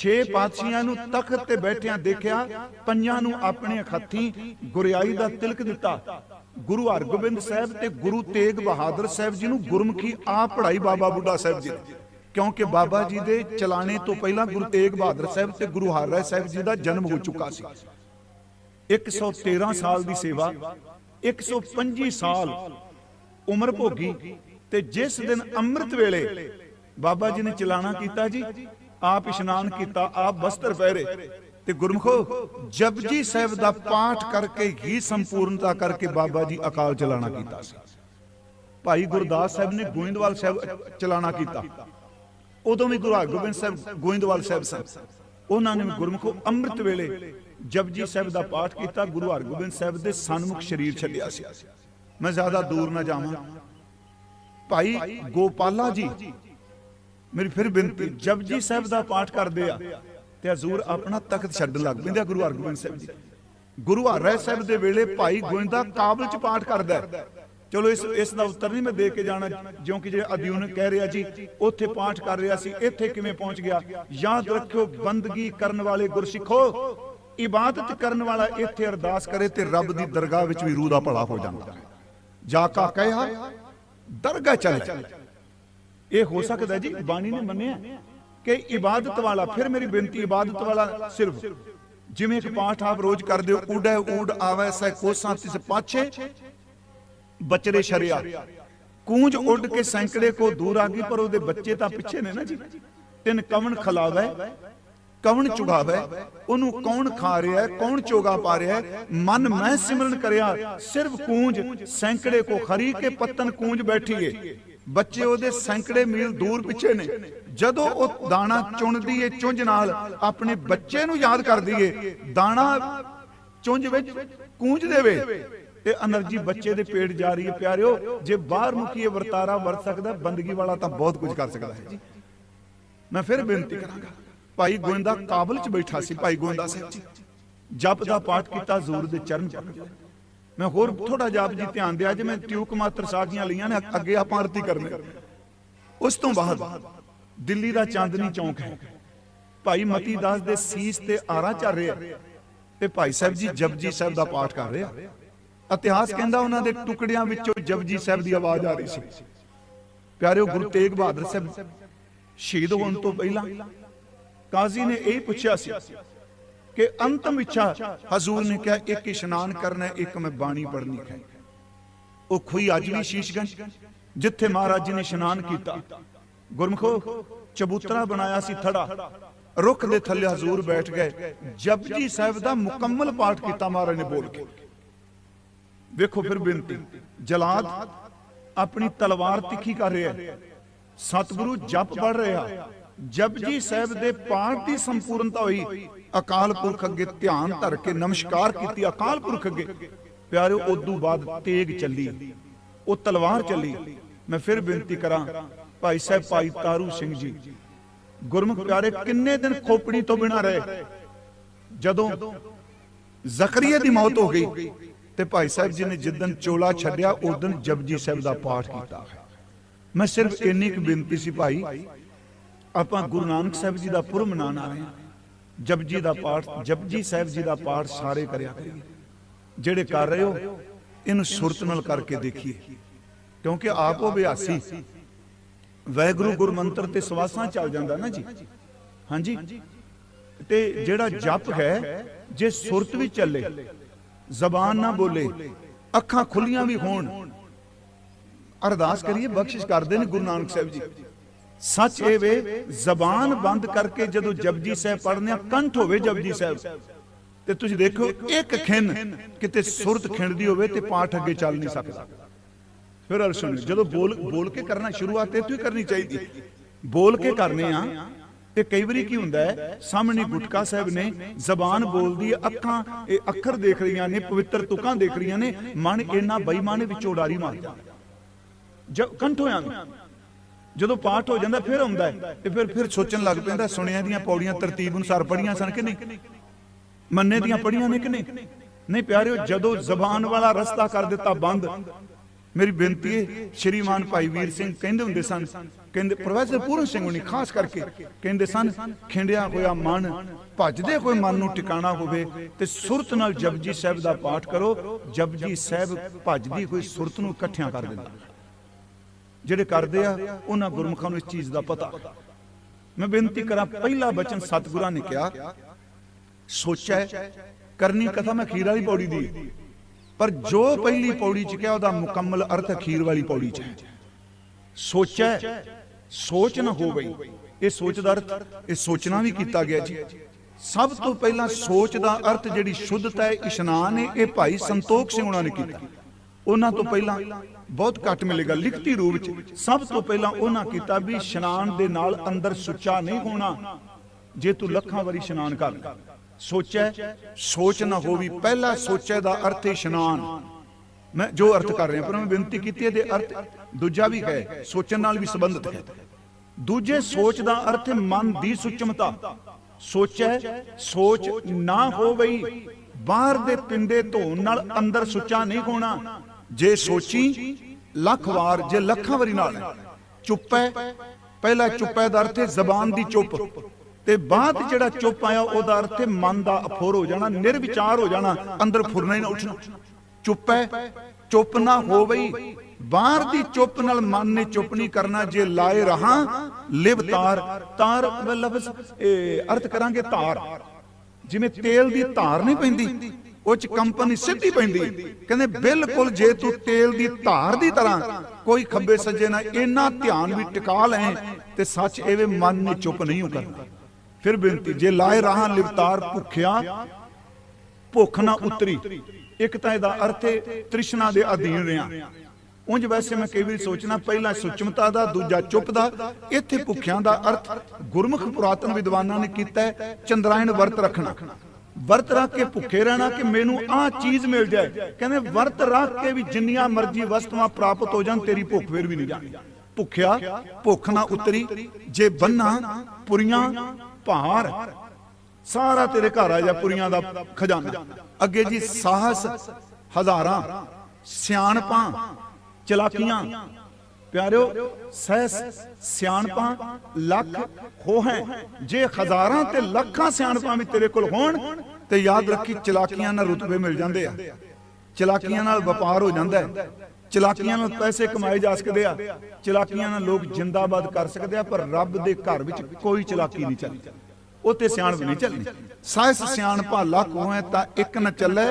ਛੇ ਪਾਤਸ਼ਾਹਾਂ ਨੂੰ ਤਖਤ ਤੇ ਬੈਠਿਆਂ ਦੇਖਿਆ ਪੰਜਾਂ ਨੂੰ ਆਪਣੇ ਹੱਥੀਂ ਗੁਰਿਆਈ ਦਾ ਤਿਲਕ ਦਿੱਤਾ। ਗੁਰੂ ਹਰਗੋਬਿੰਦ ਸਾਹਿਬ ਤੇ ਗੁਰੂ ਤੇਗ ਬਹਾਦਰ ਸਾਹਿਬ ਜੀ ਨੂੰ ਗੁਰਮੁਖੀ ਆਪ ਪੜ੍ਹਾਈ ਬਾਬਾ ਬੁੱਢਾ ਸਾਹਿਬ ਜੀ ਨੇ ਕਿਉਂਕਿ ਬਾਬਾ ਜੀ ਦੇ ਚਲਾਣੇ ਤੋਂ ਪਹਿਲਾਂ ਗੁਰੂ ਤੇਗ ਬਹਾਦਰ ਸਾਹਿਬ ਤੇ ਗੁਰੂ ਹਰਰਾਏ ਸਾਹਿਬ ਜੀ ਦਾ ਜਨਮ ਹੋ ਚੁੱਕਾ ਸੀ। 113 ਸਾਲ ਦੀ ਸੇਵਾ 125 ਸਾਲ ਉਮਰ ਭੋਗੀ ਤੇ ਜਿਸ ਦਿਨ ਅੰਮ੍ਰਿਤ ਵੇਲੇ ਬਾਬਾ ਜੀ ਨੇ ਚਲਾਣਾ ਕੀਤਾ ਜੀ ਆਪ ਇਸ਼ਨਾਨ ਕੀਤਾ, ਆਪ ਬਸਤਰ ਪਹਿਰੇ। ਤੇ ਗੁਰਮਖੋ, ਜਪਜੀ ਸਾਹਿਬ ਦਾ ਪਾਠ ਕਰਕੇ ਹੀ ਸੰਪੂਰਨਤਾ ਕਰਕੇ ਬਾਬਾ ਜੀ ਅਕਾਲ ਚਲਾਣਾ ਕੀਤਾ ਸੀ। ਭਾਈ ਗੁਰਦਾਸ ਸਾਹਿਬ ਨੇ ਗੋਇੰਦਵਾਲ ਸਾਹਿਬ ਚਲਾਣਾ ਕੀਤਾ। ਉਦੋਂ ਵੀ ਗੁਰੂ ਹਰਗੋਬਿੰਦ ਸਾਹਿਬ, ਗੋਇੰਦਵਾਲ ਸਾਹਿਬ ਸਨ। ਉਹਨਾਂ ਨੇ ਵੀ ਗੁਰਮੁਖੋ ਅੰਮ੍ਰਿਤ ਵੇਲੇ ਜਪਜੀ ਸਾਹਿਬ ਦਾ ਪਾਠ ਕੀਤਾ, ਗੁਰੂ ਹਰਗੋਬਿੰਦ ਸਾਹਿਬ ਦੇ ਸਨਮੁਖ ਸ਼ਰੀਰ ਛੱਡਿਆ ਸੀ। ਮੈਂ ਜ਼ਿਆਦਾ ਦੂਰ ਨਾ ਜਾਵਾਂ। ਭਾਈ ਗੋਪਾਲਾ ਜੀ ਮੇਰੀ ਫਿਰ ਬੇਨਤੀ, ਜਪਜੀ ਸਾਹਿਬ ਦਾ ਪਾਠ ਕਰਦੇ ਆ ਤੇ ਹਜ਼ੂਰ ਆਪਣਾ ਤਖਤ ਛੱਡਣ ਲੱਗ ਪੈਂਦੇ ਗੁਰੂ ਹਰਗੋਬਿੰਦ ਸਾਹਿਬ ਜੀ। ਗੁਰੂ ਹਰਰਾਏ ਸਾਹਿਬ ਦੇ ਵੇਲੇ ਭਾਈ ਗੋਇੰਦਾ ਕਾਬਲ ਚ ਪਾਠ ਕਰਦਾ ਚਲੋ ਇਸ ਇਸ ਦਾ ਉੱਤਰ ਨਹੀਂ ਮੈਂ ਦੇ ਕੇ ਜਾਣਾ, ਜਿਉਂਕਿ ਜਿਹੜੇ ਅਧਿਉਨ ਕਹਿ ਰਿਹਾ ਜੀ, ਉੱਥੇ ਪਾਠ ਕਰ ਰਿਹਾ ਸੀ, ਇੱਥੇ ਕਿਵੇਂ ਪਹੁੰਚ ਗਿਆ? ਯਾਦ ਰੱਖਿਓ, ਬੰਦਗੀ ਕਰਨ ਵਾਲੇ ਗੁਰਸਿੱਖੋ, ਇਬਾਦਤ ਕਰਨ ਵਾਲਾ ਇੱਥੇ ਅਰਦਾਸ ਕਰੇ ਤੇ ਰੱਬ ਦੀ ਦਰਗਾਹ ਵਿੱਚ ਵੀ ਰੂਹ ਦਾ ਭਲਾ ਹੋ ਜਾਂਦਾ ਜਾ ਕਾ ਕਹਿਆ, ਦਰਗਾਹ ਚਲੇ ਇਹ ਹੋ ਸਕਦਾ ਜੀ, ਬਾਣੀ ਨੇ ਮੰਨਿਆ ਕਿ ਇਬਾਦਤ ਵਾਲਾ, ਫਿਰ ਮੇਰੀ ਬੇਨਤੀ, ਇਬਾਦਤ ਵਾਲਾ ਸਿਰਫ। ਜਿਵੇਂ ਇੱਕ ਪਾਠ ਆਪ ਰੋਜ਼ ਕਰਦੇ ਹੋ ਊੜੈ ਊੜ ਆਵੈ ਸੈ ਕੋਸਾਂ ਤਿਸ ਪਾਛੇ, ਬਚਰੇ ਸ਼ਰਿਆ। ਕੂੰਜ ਉੱਡ ਕੇ ਸੈਂਕੜੇ ਕੋ ਦੂਰ ਆ ਗਈ, ਪਰ ਉਹਦੇ ਬੱਚੇ ਤਾਂ ਪਿੱਛੇ ਨੇ ਨਾ ਜੀ। ਤਿੰਨ ਕਵਣ ਖਲਾਵੈ, ਕਵਣ ਚੁਗਾਵੇ ਉਹਨੂੰ ਕੌਣ ਖਾ ਰਿਹਾ ਹੈ ਕੌਣ ਚੋਗਾ ਪਾ ਰਿਹਾ ਹੈ ਮਨ ਮੈਂ ਸਿਮਰਨ ਕਰਿਆ, ਸਿਰਫ ਕੂੰਜ ਸੈਂਕੜੇ ਕੋ ਖਰੀ ਕੇ ਪੱਤਨ ਕੂੰਜ ਬੈਠੀਏ ਬੱਚੇ ਉਹਦੇ ਸੈਂਕੜੇ ਮੀਲ ਦੂਰ ਪਿੱਛੇ ਨੇ। ਜਦੋਂ ਉਹ ਦਾਣਾ ਚੁਣਦੀ ਏ ਚੁੰਝ ਨਾਲ, ਆਪਣੇ ਬੱਚੇ ਨੂੰ ਯਾਦ ਕਰਦੀ ਏ, ਦਾਣਾ ਚੁੰਝ ਵਿੱਚ ਕੂੰਜ ਦੇਵੇ ਇਹ એનર્ਜੀ ਬੱਚੇ ਦੇ ਪੇਟ ਜਾ ਰਹੀ ਹੈ ਪਿਆਰਿਓ, ਜੇ ਬਾਹਰ ਮੁਕੀਏ ਵਰਤਾਰਾ ਵਰਤ ਸਕਦਾ, ਬੰਦਗੀ ਵਾਲਾ ਤਾਂ ਬਹੁਤ ਕੁਝ ਕਰ ਸਕਦਾ ਹੈ ਮੈਂ ਫਿਰ ਬੇਨਤੀ ਕਰਾਂਗਾ, ਭਾਈ ਗੋਇੰਦਾ ਕਾਬਲ 'ਚ ਬੈਠਾ ਸੀ, ਭਾਈ ਗੋਇੰਦਾ ਸਾਹਿਬ ਜਪ ਦਾ ਪਾਠ ਕੀਤਾ, ਜ਼ੋਰ ਦੇ ਚਰਨ ਪਕੜੇ ਮੈਂ ਹੋਰ ਥੋੜਾ ਜਾਪ ਜੀ ਧਿਆਨ ਦਿਆ ਜੇ ਟਿਊਕ ਮਾਤਰ ਸਾਖੀਆਂ ਲਈਆਂ ਨੇ, ਅੱਗੇ ਆਪਾਂ ਆਰਤੀ ਕਰਨੇ। ਉਸ ਤੋਂ ਬਾਅਦ ਦਿੱਲੀ ਦਾ ਚਾਂਦਨੀ ਚੌਂਕ ਹੈ। ਭਾਈ ਮਤੀ ਦਾਸ ਦੇ ਸੀਸ ਤੇ ਆਰਾ ਚੱਲ ਰਿਹਾ ਤੇ ਭਾਈ ਸਾਹਿਬ ਜੀ ਜਪਜੀ ਸਾਹਿਬ ਦਾ ਪਾਠ ਕਰ ਰਿਹਾ ਇਤਿਹਾਸ ਕਹਿੰਦਾ ਉਹਨਾਂ ਦੇ ਟੁਕੜਿਆਂ ਵਿੱਚੋਂ ਜਪਜੀ ਸਾਹਿਬ ਦੀ ਆਵਾਜ਼ ਆ ਰਹੀ ਸੀ। ਪਿਆਰਿਓ ਗੁਰੂ ਤੇਗ ਬਹਾਦਰ ਸਾਹਿਬ, ਸ਼ਹੀਦ ਹੋਣ ਤੋਂ ਪਹਿਲਾਂ ਕਾਜ਼ੀ ਨੇ ਇਹ ਪੁੱਛਿਆ ਸੀ ਕਿ ਅੰਤਮ ਇੱਛਾ ਹਜ਼ੂਰ ਨੇ ਕਿਹਾ, ਇੱਕ ਇਸ਼ਨਾਨ ਕਰਨਾ ਇੱਕ ਮੈਂ ਬਾਣੀ ਪੜ੍ਹਨੀ ਹੈ। ਉਹ ਖੂਈ ਅੱਜ ਵੀ ਸ਼ੀਸ਼ਗੰਜ, ਜਿੱਥੇ ਮਹਾਰਾਜ ਜੀ ਨੇ ਇਸ਼ਨਾਨ ਕੀਤਾ। ਗੁਰਮਖੋ, ਚਬੂਤਰਾ ਬਣਾਇਆ ਸੀ ਥੜਾ। ਰੁੱਖ ਦੇ ਥੱਲੇ ਹਜ਼ੂਰ ਬੈਠ ਗਏ। ਜਪਜੀ ਸਾਹਿਬ ਦਾ ਮੁਕੰਮਲ ਪਾਠ ਕੀਤਾ ਮਹਾਰਾਜ ਨੇ ਬੋਲ ਕੇ। ਵੇਖੋ ਫਿਰ ਬੇਨਤੀ, ਜਲਾਦ ਆਪਣੀ ਤਲਵਾਰ ਤਿੱਖੀ ਕਰ ਰਿਹਾ ਸਤਿਗੁਰੂ ਜਪ ਪੜ ਰਿਹਾ। ਜਪਜੀ ਸਾਹਿਬ ਦੇ ਪਾਠ ਦੀ ਸੰਪੂਰਨਤਾ ਹੋਈ। ਅਕਾਲ ਪੁਰਖ ਅੱਗੇ ਧਿਆਨ ਧਰ ਕੇ ਨਮਸਕਾਰ ਕੀਤੀ, ਅਕਾਲ ਪੁਰਖ ਅੱਗੇ। ਪਿਆਰਿਓ, ਉਦੋਂ ਬਾਅਦ ਤੇਗ ਚੱਲੀ, ਉਹ ਤਲਵਾਰ ਚੱਲੀ। ਮੈਂ ਫਿਰ ਬੇਨਤੀ ਕਰਾਂ, ਭਾਈ ਸਾਹਿਬ, ਭਾਈ ਤਾਰੂ ਸਿੰਘ ਜੀ, ਗੁਰਮੁਖ ਪਿਆਰੇ, ਕਿੰਨੇ ਦਿਨ ਖੋਪੜੀ ਤੋਂ ਬਿਨਾ ਰਹੇ? ਜਦੋਂ ਜ਼ਕਰੀਆ ਦੀ ਮੌਤ ਹੋ ਗਈ, ਤੇ ਭਾਈ ਸਾਹਿਬ ਜੀ ਨੇ ਜਿੱਦਨ ਚੋਲਾ ਛੱਡਿਆ ਉਦੋਂ ਜਪਜੀ ਸਾਹਿਬ ਦਾ ਪਾਠ ਕੀਤਾ। ਮੈਂ ਸਿਰਫ ਇੰਨੀ ਕੁ ਬੇਨਤੀ ਸੀ, ਭਾਈ, ਆਪਾਂ ਗੁਰੂ ਨਾਨਕ ਸਾਹਿਬ ਜੀ ਦਾ ਪੁਰਬ ਮਨਾਉਣ ਆ ਰਹੇ ਹਾਂ। ਜਪਜੀ ਦਾ ਪਾਠ, ਜਪਜੀ ਸਾਹਿਬ ਜੀ ਦਾ ਪਾਠ ਸਾਰੇ ਕਰਿਆ ਕਰੀਏ। ਜਿਹੜੇ ਕਰ ਰਹੇ ਹੋ, ਇਹਨੂੰ ਸੁਰਤ ਨਾਲ ਕਰਕੇ ਦੇਖੀਏ। ਕਿਉਂਕਿ ਆਪ ਬਿਆਸੀ। ਵੈਗੁਰੂ ਗੁਰਮੰਤਰ ਤੇ ਸਵਾਸਾਂ ਚੱਲ ਜਾਂਦਾ ਨਾ ਜੀ। ਹਾਂਜੀ। ਤੇ ਜਿਹੜਾ ਜਪ ਹੈ, ਜੇ ਸੁਰਤ ਵੀ ਚੱਲੇ, ਜ਼ਬਾਨ ਨਾ ਬੋਲੇ, ਅੱਖਾਂ ਖੁੱਲੀਆਂ ਵੀ ਹੋਣ, ਅਰਦਾਸ ਕਰੀਏ, ਬਖਸ਼ਿਸ਼ ਕਰਦੇ ਨੇ ਗੁਰੂ ਨਾਨਕ ਸਾਹਿਬ ਜੀ। ਸੱਚ ਇਹ ਵੇ, ਜ਼ਬਾਨ ਬੰਦ ਕਰਕੇ ਜਦੋਂ ਜਪਜੀ ਸਾਹਿਬ ਪੜ੍ਹਨੇ ਆ, ਕੰਠ ਹੋਵੇ ਜਪਜੀ ਸਾਹਿਬ। ਤੇ ਤੁਸੀਂ ਦੇਖੋ, ਇੱਕ ਖਿੰਨ ਕਿਤੇ ਸੁਰਤ ਖਿੰਡਦੀ ਹੋਵੇ ਤੇ ਪਾਠ ਅੱਗੇ ਚੱਲ ਨਹੀਂ ਸਕਦਾ। ਫਿਰ ਅਰ ਜਦੋਂ ਬੋਲ ਬੋਲ ਕੇ ਕਰਨਾ ਸ਼ੁਰੂਆਤ ਇਹ ਤੋਂ ਕਰਨੀ ਚਾਹੀਦੀ। ਬੋਲ ਕੇ ਕਰਨੇ ਆ ਤੇ ਕਈ ਵਾਰੀ ਕੀ ਹੁੰਦਾ ਹੈ, ਸਾਹਮਣੇ ਗੁਟਕਾ ਸਾਹਿਬ ਨੇ ਜ਼ਬਾਨ ਬੋਲਦੀ ਹੈ, ਅੱਖਾਂ, ਇਹ ਅੱਖਰ ਦੇਖ ਰਹੀਆਂ ਨੇ, ਪਵਿੱਤਰ ਤੁਕਾਂ ਦੇਖ ਰਹੀਆਂ ਨੇ, ਮਨ ਇੰਨਾ ਬੇਈਮਾਨੇ ਵਿੱਚ ਉਡਾਰੀ ਮਾਰਦਾ ਜਦ। ਕੰਠ ਹੋਇਆ ਜਦੋਂ ਪਾਠ ਹੋ ਜਾਂਦਾ, ਫਿਰ ਆਉਂਦਾ ਹੈ। ਤੇ ਫਿਰ ਫਿਰ ਸੋਚਣ ਲੱਗ ਪੈਂਦਾ, ਸੁਣਿਆ ਦੀਆਂ ਪੌੜੀਆਂ ਤਰਤੀਬ ਅਨੁਸਾਰ ਪੜੀਆਂ ਸਨ ਕਿ ਨਹੀਂ? ਮੰਨੇ ਦੀਆਂ ਪੜੀਆਂ ਨੇ ਕਿ ਨਹੀਂ? ਨਹੀਂ ਪਿਆਰਿਓ, ਜਦੋਂ ਜ਼ਬਾਨ ਵਾਲਾ ਰਸਤਾ ਕਰ ਦਿੱਤਾ ਬੰਦ, ਮੇਰੀ ਬੇਨਤੀ ਹੈ, ਸ਼੍ਰੀਮਾਨ ਭਾਈ ਵੀਰ ਸਿੰਘ ਕਹਿੰਦੇ ਹੁੰਦੇ ਸਨ, ਕਹਿੰਦੇ ਪ੍ਰੋਫੈਸਰ ਪੂਰਨ ਸਿੰਘ ਹੁਣੀ ਖਾਸ ਕਰਕੇ ਕਹਿੰਦੇ ਸਨ, ਖਿੰਡਿਆ ਹੋਇਆ ਮਨ, ਭੱਜਦੇ ਕੋਈ ਮਨ ਨੂੰ ਟਿਕਾਣਾ ਹੋਵੇ ਤੇ ਸੁਰਤ ਨਾਲ ਜਪਜੀ ਸਾਹਿਬ ਦਾ ਪਾਠ ਕਰੋ, ਜਪਜੀ ਸਾਹਿਬ ਭੱਜਦੀ ਹੋਈ ਸੁਰਤ ਨੂੰ ਇਕੱਠਿਆਂ ਕਰ ਦਿੰਦਾ। ਜਿਹੜੇ ਕਰਦੇ ਆ, ਉਹਨਾਂ ਗੁਰਮੁਖਾਂ ਨੂੰ ਇਸ ਚੀਜ਼ ਦਾ ਪਤਾ। ਮੈਂ ਬੇਨਤੀ ਕਰਾਂ, ਪਹਿਲਾ ਬਚਨ ਸਤਿਗੁਰਾਂ ਨੇ ਕਿਹਾ, ਸੋਚੈ, ਕਰਨੀ ਕਥਾ ਮੈਂ ਅਖੀਰ ਵਾਲੀ ਪੌੜੀ ਦੀ ਹੈ। ਪਰ ਜੋ ਪਹਿਲੀ ਪੌੜੀ ਚ ਕਿਹਾ, ਉਹਦਾ ਮੁਕੰਮਲ ਅਰਥ ਅਖੀਰ ਵਾਲੀ ਪੌੜੀ ਚ ਹੈ। ਸੋਚੈ, ਸੋਚ ਨਾ ਹੋ ਗਈ ਇਹ ਸੋਚ ਦਾ ਅਰਥ, ਇਹ ਸੋਚਣਾ ਵੀ ਕੀਤਾ ਗਿਆ ਜੀ। ਸਭ ਤੋਂ ਪਹਿਲਾਂ ਸੋਚ ਦਾ ਅਰਥ ਜਿਹੜੀ ਸ਼ੁੱਧਤਾ ਹੈ, ਇਸ਼ਨਾਨ ਹੈ, ਇਹ ਭਾਈ ਸੰਤੋਖ ਸਿੰਘ ਉਹਨਾਂ ਨੇ ਕੀਤਾ। ਉਹਨਾਂ ਤੋਂ ਪਹਿਲਾਂ ਬਹੁਤ ਘੱਟ ਮਿਲੇਗਾ। ਲਿਖਤੀ ਰੂਪ ਵਿੱਚ ਸਭ ਤੋਂ ਪਹਿਲਾਂ ਉਹਨਾਂ ਕੀਤਾ ਵੀ ਇਸ਼ਨਾਨ ਦੇ ਨਾਲ ਅੰਦਰ ਸੁੱਚਾ ਨਹੀਂ ਹੋਣਾ, ਜੇ ਤੂੰ ਲੱਖਾਂ ਵਾਰੀ ਇਸ਼ਨਾਨ ਕਰ ਸੋਚੈ, ਸੋਚ ਨਾ ਹੋਵੀ, ਪਹਿਲਾ ਸੋਚੈ ਦਾ ਅਰਥ ਹੈ ਇਸ਼ਨਾਨ। ਮੈਂ ਜੋ ਅਰਥ ਕਰ ਰਿਹਾ, ਪਰ ਮੈਂ ਬੇਨਤੀ ਕੀਤੀ ਹੈ ਦੇ ਅਰਥ ਦੂਜਾ ਵੀ ਹੈ, ਸੋਚਣ ਨਾਲ ਵੀ ਸੰਬੰਧਿਤ ਹੈ। ਦੂਜੇ ਸੋਚ ਦਾ ਅਰਥ ਹੈ ਮਨ ਦੀ ਸੁਚਮਤਾ। ਸੋਚੈ, ਸੋਚ ਨਾ ਹੋਵਈ, ਬਾਹਰ ਦੇ ਪਿੰਡੇ ਧੋਣ ਨਾਲ ਅੰਦਰ ਸੁੱਚਾ ਨਹੀਂ ਹੋਣਾ। ਜੇ ਸੋਚੀ, ਲੱਖ ਵਾਰ, ਜੇ ਲੱਖਾਂ ਵਾਰੀ ਨਾਲ ਹੈ। ਚੁੱਪ ਹੈ। ਪਹਿਲਾ ਚੁੱਪ ਦਾ ਅਰਥ ਹੈ ਜ਼ਬਾਨ ਦੀ ਚੁੱਪ। ਤੇ ਬਾਅਦ ਜਿਹੜਾ ਚੁੱਪ ਆਇਆ, ਉਹਦਾ ਅਰਥ ਹੈ ਮਨ ਦਾ ਅਫੋਰ ਹੋ ਜਾਣਾ, ਨਿਰਵਿਚਾਰ ਹੋ ਜਾਣਾ, ਅੰਦਰ ਫੁਰਨਾ ਹੀ ਨਾ ਉੱਠਣਾ। ਚੁੱਪ ਹੈ। ਚੁੱਪ ਨਾ ਹੋਵਈ। ਬਾਹਰ ਦੀ ਚੁੱਪ ਨਾਲ ਮਨ ਨੇ ਚੁੱਪ ਨਹੀਂ ਕਰਨਾ, ਜੇ ਲਾਏ ਰਹਾ, ਲਿਵ ਤਾਰ। ਤਾਰ ਦਾ ਲਫ਼ਜ਼ ਅਰਥ ਕਰਾਂਗੇ ਧਾਰ। ਜਿਵੇਂ ਤੇਲ ਦੀ ਧਾਰ ਨਹੀਂ ਪੈਂਦੀ। ਉਹ ਚ ਕੰਪਨੀ ਸਿੱਧੀ ਪੈਂਦੀ। ਕਹਿੰਦੇ, ਬਿਲਕੁਲ ਜੇ ਤੂੰ ਤੇਲ ਦੀ ਧਾਰ ਦੀ ਤਰ੍ਹਾਂ ਕੋਈ ਖੱਬੇ ਸੱਜੇ ਨਾਲ ਇੰਨਾ ਧਿਆਨ ਵੀ ਟਿਕਾ ਲੈ ਤੇ ਸੱਚ ਐਵੇਂ ਮਨ ਨੇ ਚੁੱਪ ਨਹੀਂ ਕਰਨਾ ਫਿਰ ਬੇਨਤੀ, ਜੇ ਲਾਏ ਰਹਾ ਲਿਵਤਾਰ ਭੁੱਖਿਆ, ਭੁੱਖ ਨਾ ਉਤਰੀ। ਇੱਕ ਤਾਂ ਇਹਦਾ ਅਰਥ ਹੈ ਤ੍ਰਿਸ਼ਨਾ ਦੇ ਅਧੀਨ ਰਿਆਂ ਉਂਝ ਵੈਸੇ ਮੈਂ ਕਈ ਵਾਰੀ ਸੋਚਣਾ ਪਹਿਲਾ ਸੁਚਮਤਾ ਦਾ, ਦੂਜਾ ਚੁੱਪ ਦਾ। ਇੱਥੇ ਭੁੱਖਿਆਂ ਦਾ ਅਰਥ ਗੁਰਮੁਖ ਪੁਰਾਤਨ ਵਿਦਵਾਨਾਂ ਨੇ ਕੀਤਾ ਹੈ, ਚੰਦਰਾਇਣ ਵਰਤ ਰੱਖਣਾ। ਵਰਤ ਰੱਖ ਕੇ ਭੁੱਖੇ ਰਹਿਣਾ ਕਿ ਮੈਨੂੰ ਆਹ ਚੀਜ਼ ਮਿਲ ਜਾਏ। ਕਹਿੰਦੇ, ਵਰਤ ਰੱਖ ਕੇ ਵੀ ਜਿੰਨੀਆਂ ਮਰਜ਼ੀ ਵਸਤੂਆਂ ਪ੍ਰਾਪਤ ਹੋ ਜਾਣ, ਤੇਰੀ ਭੁੱਖ ਫੇਰ ਵੀ ਨਹੀਂ ਜਾਣੀ। ਭੁੱਖਿਆ, ਭੁੱਖ ਨਾ ਉਤਰੀ, ਜੇ ਬੰਨਾ, ਪੁਰੀਆਂ, ਭਾਰ, ਸਾਰਾ ਤੇਰੇ ਘਰ ਆ ਜਾ ਪੁਰੀਆਂ ਦਾ ਖਜ਼ਾਨਾ। ਅੱਗੇ ਜੀ, ਸਾਹਸ, ਹਜ਼ਾਰਾਂ, ਸਿਆਣਪਾਂ, ਚਲਾਕੀਆਂ ਪਿਆਰਿਓ ਸਹਿ ਸਿਆਣਪਾਂ ਲੱਖ ਹੋ। ਜੇ ਹਜ਼ਾਰਾਂ ਤੇ ਲੱਖਾਂ ਸਿਆਣਪਾਂ ਵੀ ਤੇਰੇ ਕੋਲ ਹੋਣ, ਤੇ ਯਾਦ ਰੱਖੀ ਚਲਾਕੀਆਂ ਨਾਲ ਰੁਤਬੇ ਮਿਲ ਜਾਂਦੇ ਆ। ਚਲਾਕੀਆਂ ਨਾਲ ਵਪਾਰ ਹੋ ਜਾਂਦਾ ਹੈ। ਚਲਾਕੀਆਂ ਨਾਲ ਪੈਸੇ ਕਮਾਏ ਜਾ ਸਕਦੇ ਆ। ਚਲਾਕੀਆਂ ਨਾਲ ਲੋਕ ਜਿੰਦਾਬਾਦ ਕਰ ਸਕਦੇ ਆ, ਪਰ ਰੱਬ ਦੇ ਘਰ ਵਿੱਚ ਕੋਈ ਚਲਾਕੀ ਨਹੀਂ ਚੱਲਦੀ। ਉਤੇ ਸਿਆਣਪ ਨਹੀਂ ਚੱਲਣੀ ਸਾਇਸ ਸਿਆਣਪਾ ਲੱਖ ਹੋਏ ਤਾਂ ਇੱਕ ਨਾ ਚੱਲੇ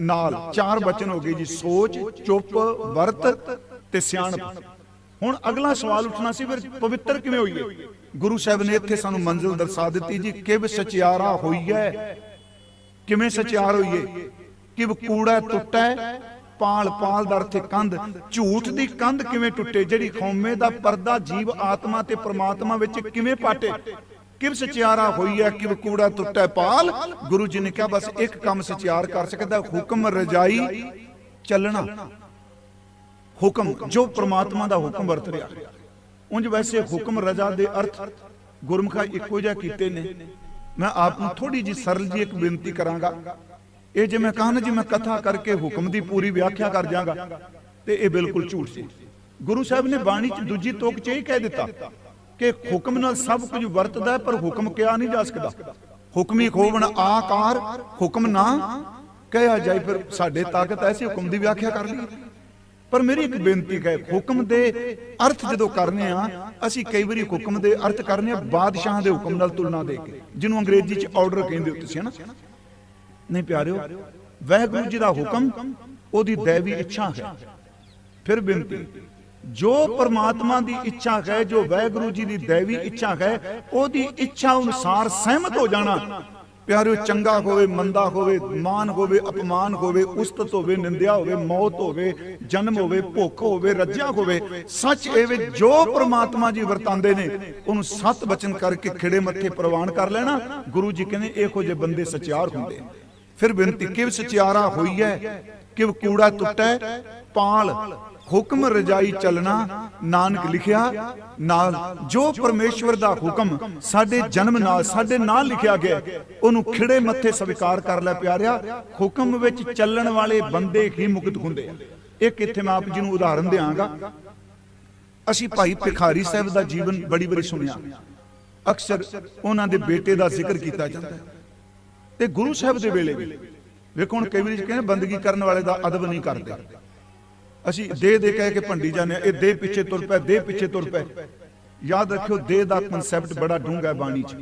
ਨਾਲ। ਚਾਰ ਬਚਨ ਹੋ ਗਏ ਜੀ। ਸੋਚ, ਚੁੱਪ, ਵਰਤ ਤੇ ਸਿਆਣਪ। ਹੁਣ ਅਗਲਾ ਸਵਾਲ ਉੱਠਣਾ ਸੀ ਫਿਰ ਪਵਿੱਤਰ ਕਿਵੇਂ ਹੋਈਏ? ਗੁਰੂ ਸਾਹਿਬ ਨੇ ਇੱਥੇ ਸਾਨੂੰ ਮੰਜ਼ਿਲ ਦਰਸਾ ਦਿੱਤੀ ਜੀ, ਕਿਵ ਸਚਿਆਰਾ ਹੋਈਐ? ਕਿਵੇਂ ਸਚਿਆਰ ਹੋਈਏ? ਕਿਵ ਕੂੜਾ ਟੁੱਟੈ? ਪਾਲ ਪਾਲ ਦਾ ਅਰਥ ਕੰਧ। ਝੂਠ ਦੀ ਕੰਧ ਕਿਵੇਂ ਟੁੱਟੇ? ਜਿਹੜੀ ਖੌਮੇ ਦਾ ਪਰਦਾ ਜੀਵ ਆਤਮਾ ਤੇ ਪ੍ਰਮਾਤਮਾ ਵਿੱਚ ਕਿਵੇਂ ਪਾਟੇ? ਕਿਵ ਸਚਿਆਰਾ ਹੋਈ ਹੈ ਕਿਵ ਕੂੜਾ ਟੁੱਟੈ? ਪਾਲ। ਗੁਰੂ ਜੀ ਨੇ ਕਿਹਾ, ਬਸ ਇੱਕ ਕੰਮ ਸਚਿਆਰ ਕਰ ਸਕਦਾ, ਹੁਕਮ ਰਜਾਈ ਚੱਲਣਾ। ਹੁਕਮ, ਜੋ ਪ੍ਰਮਾਤਮਾ ਦਾ ਹੁਕਮ ਵਰਤ ਰਿਹਾ। ਉਂਝ ਵੈਸੇ ਹੁਕਮ ਰਜਾ ਦੇ ਅਰਥ ਗੁਰਮੁਖਾ ਇੱਕੋ ਜਿਹਾ ਕੀਤੇ ਨੇ। ਮੈਂ ਆਪ ਨੂੰ ਥੋੜੀ ਜੀ ਸਰਲ ਜੀ ਇੱਕ ਬੇਨਤੀ ਕਰਾਂਗਾ। ਇਹ ਜੇ ਮੈਂ ਕਹਾਂ ਜੀ, ਮੈਂ ਕਥਾ ਕਰਕੇ ਹੁਕਮ ਦੀ ਪੂਰੀ ਵਿਆਖਿਆ ਕਰ ਜਾਗਾ, ਤੇ ਇਹ ਬਿਲਕੁਲ ਝੂਠ ਸੀ। ਗੁਰੂ ਸਾਹਿਬ ਨੇ ਬਾਣੀ ਚ ਦੂਜੀ ਤੋਕ ਚ ਇਹ ਕਹਿ ਦਿੱਤਾ ਕਿ ਹੁਕਮ ਨਾਲ ਸਭ ਕੁਝ ਵਰਤਦਾ ਪਰ ਹੁਕਮ ਕਿਹਾ ਨਹੀਂ ਜਾ ਸਕਦਾ। ਹੁਕਮੀ ਖੋਵਣ ਆਕਾਰ, ਹੁਕਮ ਨਾ ਕਹਿਆ ਜਾਏ, ਫਿਰ ਸਾਡੇ ਤਾਕਤ ਐਸੀ ਹੁਕਮ ਦੀ ਵਿਆਖਿਆ ਕਰ ਲਈ ਪਰ ਮੇਰੀ ਇੱਕ ਬੇਨਤੀ ਹੈ, ਹੁਕਮ ਦੇ ਅਰਥ ਜਦੋਂ ਕਰਨੇ ਆ, ਅਸੀਂ ਕਈ ਵਾਰੀ ਹੁਕਮ ਦੇ ਅਰਥ ਕਰਨੇ ਆ, ਬਾਦਸ਼ਾਹ ਦੇ ਹੁਕਮ ਨਾਲ ਤੁਲਨਾ ਦੇ ਕੇ। ਜਿਹਨੂੰ ਅੰਗਰੇਜ਼ੀ ਚ ਆਰਡਰ ਕਹਿੰਦੇ ਹੋ ਤੁਸੀਂ ਹਨਾ ਨਹੀਂ ਪਿਆਰਿਓ, ਵਹਿਗੁਰੂ ਜੀ ਦਾ ਹੁਕਮ, ਉਹਦੀ ਦੇਵੀ ਇੱਛਾ ਹੈ। ਫਿਰ ਬੇਨਤੀ, ਜੋ ਪਰਮਾਤਮਾ ਦੀ ਇੱਛਾ ਹੈ, ਜੋ ਵਹਿਗੁਰੂ ਜੀ ਦੀ ਦੇਵੀ ਇੱਛਾ ਹੈ, ਉਹਦੀ ਇੱਛਾ ਅਨੁਸਾਰ ਸਹਿਮਤ ਹੋ ਜਾਣਾ ਪਿਆਰਿਓ, ਚੰਗਾ ਹੋਵੇ, ਮੰਦਾ ਹੋਵੇ ਮਾਨ ਹੋਵੇ, ਅਪਮਾਨ ਹੋਵੇ ਉਸਤਤ ਹੋਵੇ ਨਿੰਦਿਆ ਹੋਵੇ, ਮੌਤ ਹੋਵੇ, ਜਨਮ ਹੋਵੇ, ਭੁੱਖ ਹੋਵੇ, ਰੱਜਿਆ ਹੋਵੇ, ਸੱਚ ਇਹ ਵੇ ਜੋ ਪ੍ਰਮਾਤਮਾ ਜੀ ਵਰਤਾਂਦੇ ਨੇ, ਉਹਨੂੰ ਸਤ ਬਚਨ ਕਰਕੇ ਖਿੜੇ ਮੱਥੇ ਪ੍ਰਵਾਨ ਕਰ ਲੈਣਾ। ਗੁਰੂ ਜੀ ਕਹਿੰਦੇ, ਇਹੋ ਜਿਹੇ ਬੰਦੇ ਸਚਿਆਰ ਹੁੰਦੇ ਨੇ। ਫਿਰ ਬੇਨਤੀ, ਕਿਵ ਸਚਿਆਰਾ ਹੋਈ ਹੈ ਕਿਵ ਕੂੜਾ ਟੁੱਟੈ, ਪਾਲ। ਹੁਕਮ ਰਜਾਈ ਚੱਲਣਾ ਨਾਨਕ ਲਿਖਿਆ ਨਾਲ ਜੋ ਪਰਮੇਸ਼ਵਰ ਦਾ ਹੁਕਮ ਸਾਡੇ ਜਨਮ ਨਾਲ ਸਾਡੇ ਨਾਲ ਲਿਖਿਆ ਗਿਆ ਉਹਨੂੰ ਖਿੜੇ ਮੱਥੇ ਸਵੀਕਾਰ ਕਰ ਲੈ ਪਿਆਰਿਆ ਹੁਕਮ ਵਿੱਚ ਚੱਲਣ ਵਾਲੇ ਬੰਦੇ ਹੀ ਮੁਕਤ ਹੁੰਦੇ ਆ। ਇੱਕ ਇੱਥੇ ਮੈਂ ਆਪ ਜੀ ਨੂੰ ਉਦਾਹਰਨ ਦਿਆਂਗਾ। ਅਸੀਂ ਭਾਈ ਭਿਖਾਰੀ ਸਾਹਿਬ ਦਾ ਜੀਵਨ ਬੜੀ ਬੜੀ ਸੁਣਿਆ। ਅਕਸਰ ਉਹਨਾਂ ਦੇ ਬੇਟੇ ਦਾ ਜ਼ਿਕਰ ਕੀਤਾ ਜਾਂਦਾ। ਹੈ ਤੇ ਗੁਰੂ ਸਾਹਿਬ ਦੇ ਵੇਲੇ ਵੀ ਵੇਖੋ ਹੁਣ ਕਈ ਵਾਰੀ ਕਹਿੰਦੇ ਬੰਦਗੀ ਕਰਨ ਵਾਲੇ ਦਾ ਅਦਬ ਨਹੀਂ ਕਰਦੇ। ਅਸੀਂ ਦੇ ਦੇ ਕਹਿ ਕੇ ਭੰਡੀ ਜਾਂਦੇ ਹਾਂ, ਇਹ ਦੇ ਪਿੱਛੇ ਤੁਰ ਪੈ ਦੇ ਪਿੱਛੇ ਤੁਰ ਪੈ। ਯਾਦ ਰੱਖਿਓ ਦੇ ਦਾ ਕਨਸੈਪਟ ਬੜਾ ਡੂੰਘਾ ਹੈ ਬਾਣੀ 'ਚ।